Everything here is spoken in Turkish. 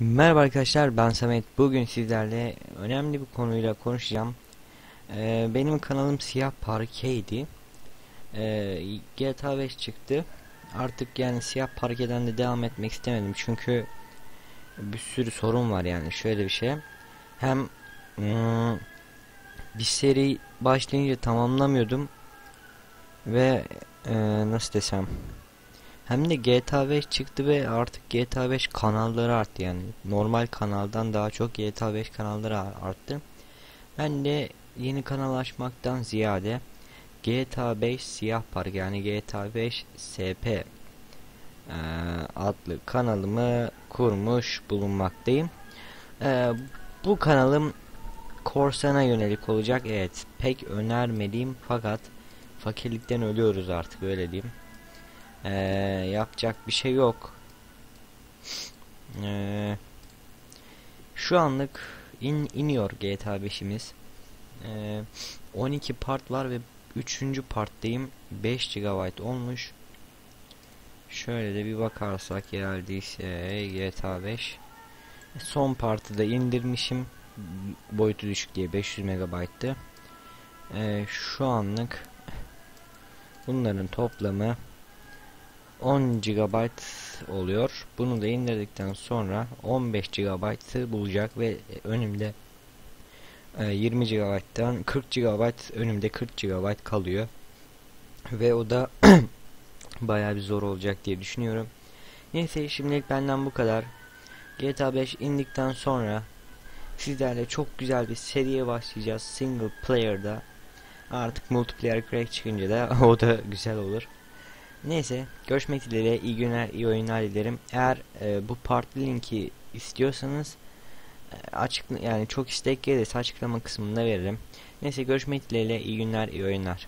Merhaba arkadaşlar ben Samet. Bugün sizlerle önemli bir konuyla konuşacağım. Ee, benim kanalım siyah parkeydi. Ee, GTA 5 çıktı. Artık yani siyah parkeden de devam etmek istemedim. Çünkü bir sürü sorun var yani şöyle bir şey. Hem hmm, bir seri başlayınca tamamlamıyordum ve e, nasıl desem hem de GTA 5 çıktı ve artık GTA 5 kanalları arttı yani. Normal kanaldan daha çok GTA 5 kanalları arttı. Ben de yeni kanal açmaktan ziyade GTA 5 Siyah Park yani GTA 5 SP e, adlı kanalımı kurmuş bulunmaktayım. E, bu kanalım korsana yönelik olacak. Evet pek önermediğim fakat fakirlikten ölüyoruz artık öyle diyeyim. Ee, yapacak bir şey yok. Ee, şu anlık in, iniyor GTA 5'imiz. Ee, 12 part var ve 3. parttayım. 5 GB olmuş. Şöyle de bir bakarsak geldiyse GTA 5. Son partı da indirmişim. Boyutu düşük diye 500 MB'tı. Ee, şu anlık bunların toplamı 10 GB oluyor. Bunu da indirdikten sonra 15 GB'ı bulacak ve önümde 20 GB'dan 40 GB önümde 40 GB kalıyor. Ve o da bayağı bir zor olacak diye düşünüyorum. Neyse şimdilik benden bu kadar. GTA 5 indikten sonra sizlerle çok güzel bir seriye başlayacağız. Single player'da. Artık multiplayer crack çıkınca da o da güzel olur. Neyse görüşmek dileğiyle iyi günler iyi oyunlar dilerim. Eğer e, bu partlı linki istiyorsanız e, açık yani çok istek gelirse açıklama kısmında veririm. Neyse görüşmek dileğiyle iyi günler iyi oyunlar.